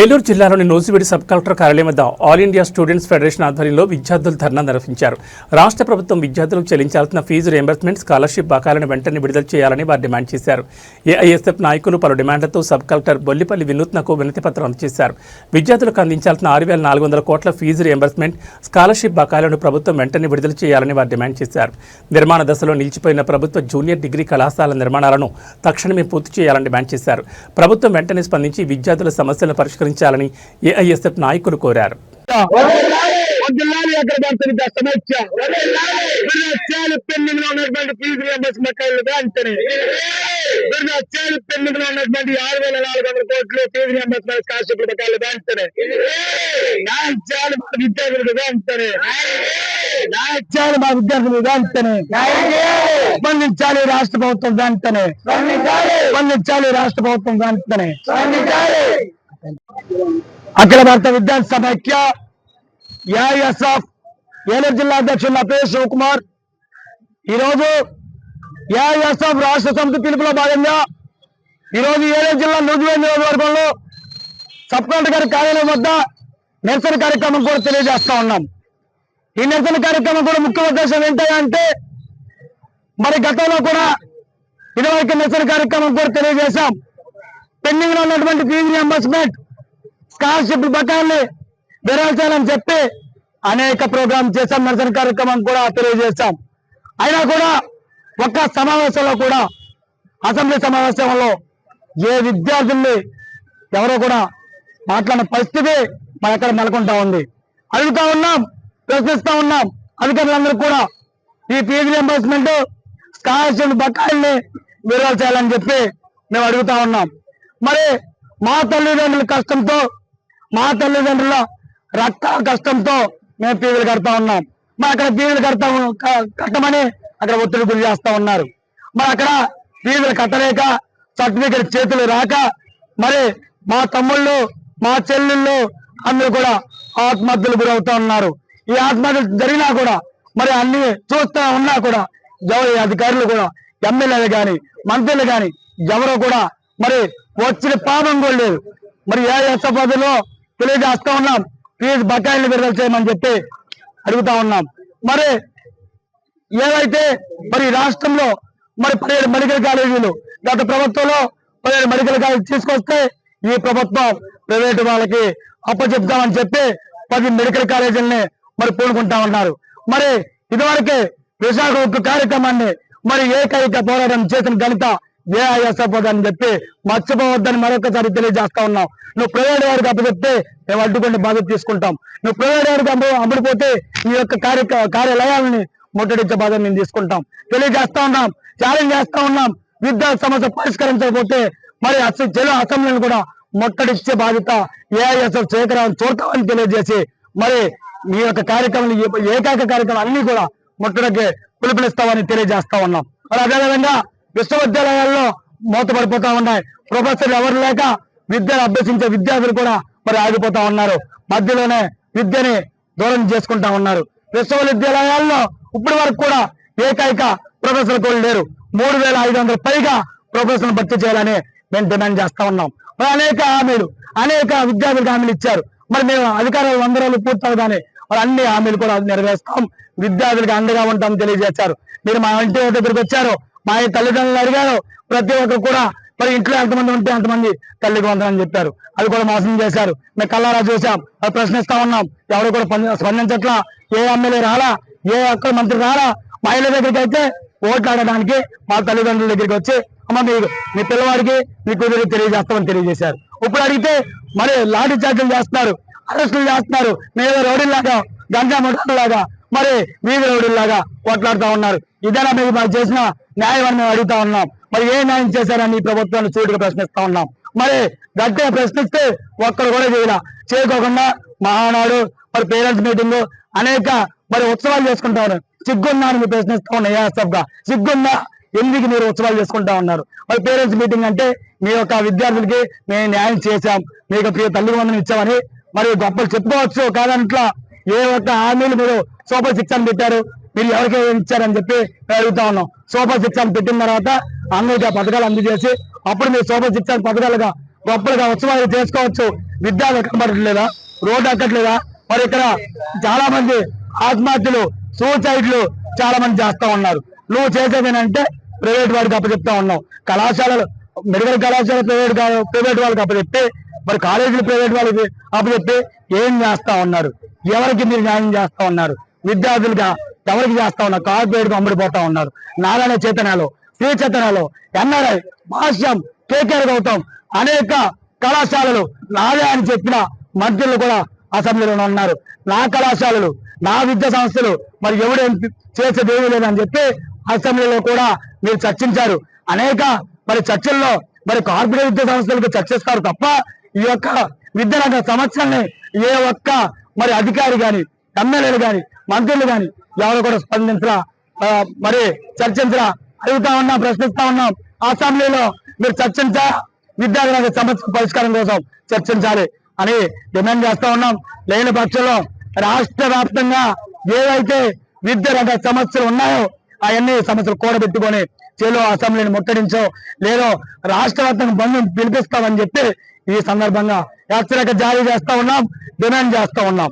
ఏలూరు జిల్లాలోని నూజివీడి sub collector కార్యాలయం వద్ద ఆల్ ఇండియా స్టూడెంట్స్ ఫెడరేషన్ ఆధ్వర్యంలో విద్యార్థులు ధర్నా నిర్వహించారు. రాష్ట్ర ప్రభుత్వం విద్యార్థులకు చెల్లించాల్సిన ఫీజు రియంబర్స్మెంట్ స్కాలర్షిప్ బకాలను వెంటనే విడుదల చేయాలని వారు డిమాండ్ చేశారు. ఏఐఎస్ఎఫ్ నాయకులు పలు డిమాండ్లతో సబ్ కలెక్టర్ బొల్లిపల్లి వినూత్నకు వినతి పత్రం అందజేశారు. విద్యార్థులకు అందించాల్సిన ఆరు వేల నాలుగు వందల కోట్ల ఫీజు రియంబర్స్మెంట్ స్కాలర్షిప్ బకాలను ప్రభుత్వం వెంటనే విడుదల చేయాలని వారు డిమాండ్ చేశారు. నిర్మాణ దశలో నిలిచిపోయిన ప్రభుత్వ జూనియర్ డిగ్రీ కళాశాల నిర్మాణాలను తక్షణమే పూర్తి చేయాలని డిమాండ్ చేశారు. ప్రభుత్వం వెంటనే స్పందించి విద్యార్థుల సమస్యలను పరిష్కరించాలని ఏఐఎస్ఎఫ్ నాయకులు కోరారు సమస్య విరాచాలు పెండింగ్ ఉన్నటువంటి ఫీజు రియంబర్స్మెంట్ వెంటనే ఉన్నటువంటి ఆరు వేల నాలుగు వందల కోట్లు ఫీజు రియంబర్స్మెంట్ స్కాలర్షిప్ బకాయిలు వెంటనే న్యాయాలు మా విద్యార్థులకు వెంటనే న్యాయాలు మా విద్యార్థులకు వెంటనే స్పందించాలి రాష్ట్ర ప్రభుత్వం వెంటనే స్పందించాలి రాష్ట్ర ప్రభుత్వం వెంటనే అఖిల భారత విద్యార్థి ఐక్య ఏఐఎస్ఎఫ్ ఏలూరు జిల్లా అధ్యక్షుడు నా శివకుమార్. ఈరోజు ఏఐఎస్ఎఫ్ రాష్ట్ర సమితి పిలుపులో భాగంగా ఈరోజు ఏలూరు జిల్లా నూజివేడ్ నియోజకవర్గంలో సబ్ కలెక్టర్ గారి కార్యాలయం వద్ద నిరసన కార్యక్రమం కూడా తెలియజేస్తా ఉన్నాం. ఈ నిరసన కార్యక్రమం కూడా ముఖ్య ఉద్దేశం ఏంటంటే మరి గతంలో కూడా ఇదివరకు నిరసన కార్యక్రమం కూడా తెలియజేశాం. పెండింగ్లో ఉన్నటువంటి ఫీజు రియంబర్స్మెంట్ స్కాలర్షిప్ బకాయిల్ని విరాల్చాలని చెప్పి అనేక ప్రోగ్రాం చేశాం నిరసన కార్యక్రమం కూడా తెలియజేశాం. అయినా కూడా ఒక్క సమావేశంలో కూడా అసెంబ్లీ సమావేశంలో ఏ విద్యార్థుల్ని ఎవరో కూడా మాట్లాడిన పరిస్థితి మన ఎక్కడ నెలకొంటా ఉంది. అడుగుతా ఉన్నాం ప్రశ్నిస్తా ఉన్నాం. అధికారులందరూ కూడా ఈ ఫీజు రియంబర్స్మెంట్ స్కాలర్షిప్ బకాయిల్ని విడుదల చేయాలని చెప్పి మేము అడుగుతా ఉన్నాం. మరి మా తల్లిదండ్రుల కష్టంతో మా తల్లిదండ్రుల రక్త కష్టంతో మేము పీవీలు కడతా ఉన్నాం. మరి అక్కడ పీవీలు కడతా కట్టమని అక్కడ ఒత్తిడి గురి చేస్తా ఉన్నారు. మరి అక్కడ ఫీజులు కట్టలేక సర్టిఫికెట్ చేతులు రాక మరి మా తమ్ముళ్ళు మా చెల్లెళ్ళు అందరూ కూడా ఆత్మహత్యలు గురవుతా ఉన్నారు. ఈ ఆత్మహత్యలు జరిగినా కూడా మరి అన్ని చూస్తా ఉన్నా కూడా ఎవరి అధికారులు కూడా ఎమ్మెల్యేలు కానీ మంత్రులు కానీ ఎవరో కూడా మరి వచ్చిన పాపం కూడా లేదు. మరి ఏ ఎస్ఎఫ్లో తెలియజేస్తా ఉన్నాం. ఫీజు బకాయిలు విడుదల చేయమని చెప్పి అడుగుతా ఉన్నాం. మరి ఏవైతే మరి రాష్ట్రంలో మరి పదిహేడు మెడికల్ కాలేజీలు గత ప్రభుత్వంలో పదిహేడు మెడికల్ కాలేజీ తీసుకొస్తే ఈ ప్రభుత్వం ప్రైవేట్ వాళ్ళకి అప్పచెప్తామని చెప్పి పది మెడికల్ కాలేజీలని మరి పూనుకుంటా ఉన్నారు. మరి ఇదివరకే విశాఖ ఉక్కు కార్యక్రమాన్ని మరి ఏకైక పోరాటం చేసిన ఘనత ఏఐఎస్ఎఫ్ అని చెప్పి మర్చిపోవద్దని మరొకసారి తెలియజేస్తా ఉన్నాం. నువ్వు ప్రైవేట్ వారికి అప్పచెప్తే మేము అడ్డుకుంటే బాధ్యత తీసుకుంటాం. నువ్వు ప్రైవేట్ వారికి అమ్ము అమ్ముడిపోతే నీ యొక్క కార్య కార్యాలయాలని ముట్టడించే బాధ్యత మేము తీసుకుంటాం. తెలియజేస్తా ఉన్నాం ఛాలెంజ్ చేస్తా ఉన్నాం. విద్యా సమస్య పరిష్కరించకపోతే మరి అసలు అసెంబ్లీని కూడా ముట్టడిచ్చే బాధ్యత ఏఐఎస్ఎఫ్ చేకరాన్ని చూడతామని తెలియజేసి మరి మీ యొక్క కార్యక్రమం ఏకాక కార్యక్రమం అన్ని కూడా ముట్టడికి పిలుపునిస్తామని తెలియజేస్తా ఉన్నాం. మరి అదేవిధంగా విశ్వవిద్యాలయాల్లో మూతపడిపోతా ఉన్నాయి. ప్రొఫెసర్లు ఎవరు లేక విద్యను అభ్యసించే విద్యార్థులు కూడా మరి ఆగిపోతా ఉన్నారు. మధ్యలోనే విద్యని దూరం చేసుకుంటా ఉన్నారు. విశ్వవిద్యాలయాల్లో ఇప్పటి వరకు కూడా ఏకైక ప్రొఫెసర్ కూడా లేరు. మూడు వేల ఐదు వందల పైగా ప్రొఫెసర్లు భర్తీ చేయాలని మేము డిమాండ్ చేస్తా ఉన్నాం. మరి అనేక హామీలు అనేక విద్యార్థులకు హామీలు ఇచ్చారు. మరి మేము అధికారులు వంద రోజులు పూర్తవుగానే మరి అన్ని హామీలు కూడా నెరవేరుస్తాం. విద్యార్థులకు అండగా ఉంటాం తెలియజేశారు. మీరు మా ఇంటి దగ్గరికి వచ్చారు. మా తల్లిదండ్రులు అడిగారు. ప్రతి ఒక్కరు కూడా మరి ఇంట్లో ఎంతమంది ఉంటే అంతమంది తల్లికి వందనని చెప్పారు. అది కూడా మోసం చేశారు. మేము కల్లారా చూసాం అది ప్రశ్నిస్తా ఉన్నాం. ఎవరు కూడా స్పంది- స్పందించట్లా. ఏ ఎమ్మెల్యే రాలా? ఏ ఒక్క మంత్రి రాలా? మహిళల దగ్గరికి అయితే ఓట్లు ఆడడానికి మా తల్లిదండ్రుల దగ్గరికి వచ్చి అమ్మ మీరు మీ పిల్లవాడికి మీ కూతురికి తెలియజేస్తామని తెలియజేశారు. ఇప్పుడు అడిగితే మరి లాఠీ చార్జీలు చేస్తున్నారు. అరెస్టులు చేస్తున్నారు. మేము రౌడీలాగా గంజా ముఠాలాగా మరి వీధి రౌడీలాగా కొట్లాడుతూ ఉన్నారు. ఇదేనా మీరు మాకు చేసిన న్యాయం అని మేము అడుగుతా ఉన్నాం. మరి ఏ న్యాయం చేశారని ప్రభుత్వాన్ని సూటిగా ప్రశ్నిస్తా ఉన్నాం. మరి గట్టిగా ప్రశ్నిస్తే ఒక్కరు కూడా చేయాల. చేయకోకుండా మహానాడు మరి పేరెంట్స్ మీటింగ్ అనేక మరి ఉత్సవాలు చేసుకుంటా ఉన్నారు. సిగ్గున్నా అని ప్రశ్నిస్తా ఉన్నా ఏఎస్ఎఫ్గా సిగ్గున్నా ఎందుకు మీరు ఉత్సవాలు చేసుకుంటా ఉన్నారు? మరి పేరెంట్స్ మీటింగ్ అంటే మీ యొక్క విద్యార్థులకి మేము న్యాయం చేశాం. మీకు ప్రియ తల్లి ఇచ్చామని మరి గొప్పలు చెప్పుకోవచ్చు కాదంట్లో ఏ ఒక్క హామీలు మీరు సూపర్ శిక్షణ పెట్టారు? మీరు ఎవరికి ఇచ్చారని చెప్పి మేము అడుగుతా ఉన్నాం. సూపర్ సిక్స్ అని పెట్టిన తర్వాత అందరికీ ఆ పథకాలు అందజేసి అప్పుడు మీరు సూపర్ సిక్స్ అని పథకాలుగా గొప్పలుగా ఉత్సవాలు చేసుకోవచ్చు. విద్యార్థులు కనబడట్లేదా? రోడ్డు ఎక్కట్లేదా మరి ఇక్కడ చాలా మంది ఆత్మహత్యలు సూసైడ్లు చాలా మంది చేస్తా ఉన్నారు. నువ్వు చేసేదేనంటే ప్రైవేట్ వాడికి అప్పచెప్తా ఉన్నావు. కళాశాలలు మెడికల్ కళాశాల ప్రైవేట్ ప్రైవేట్ వాళ్ళకి అప్పచెప్పి మరి కాలేజీలు ప్రైవేట్ వాళ్ళకి అప్పచెప్పి ఏం చేస్తా ఉన్నారు? ఎవరికి మీరు న్యాయం చేస్తా ఉన్నారు? విద్యార్థులుగా ఎవరికి చేస్తా ఉన్నారు కార్పొరేట్కు అమ్ముడిపోతా ఉన్నారు. నారాయణ చేతనాలు శ్రీ చేతనాలు ఎన్ఆర్ఐ భాష్యం కేకేఆర్ గౌతమ్ అనేక కళాశాలలు నాదే అని చెప్పిన మంత్రులు కూడా అసెంబ్లీలో ఉన్నారు. నా కళాశాలలు నా విద్యా సంస్థలు మరి ఎవడేం చేసేది ఏమీ లేదని చెప్పి అసెంబ్లీలో కూడా మీరు చర్చించారు. అనేక మరి చర్చల్లో మరి కార్పొరేట్ విద్యా సంస్థలకు చర్చిస్తారు తప్ప ఈ యొక్క విద్యారంగ సమస్యల్ని ఏ ఒక్క మరి అధికారి గాని ఎమ్మెల్యేలు గాని మంత్రులు కానీ ఎవరు కూడా స్పందించరా? మరి చర్చించరా? అడుగుతా ఉన్నాం ప్రశ్నిస్తా ఉన్నాం. అసెంబ్లీలో మీరు చర్చించా విద్యార్థుల సమస్య పరిష్కారం కోసం చర్చించాలి అని డిమాండ్ చేస్తా ఉన్నాం. లేని పక్షంలో రాష్ట్ర వ్యాప్తంగా ఏవైతే విద్యారంగ సమస్యలు ఉన్నాయో అవన్నీ సమస్యలు కూడబెట్టుకొని చేలో అసెంబ్లీని ముట్టడించో లేదో రాష్ట్ర వ్యాప్తంగా బంధు పిలిపిస్తామని చెప్పి ఈ సందర్భంగా హెచ్చరిక జారీ చేస్తా ఉన్నాం డిమాండ్ చేస్తా ఉన్నాం.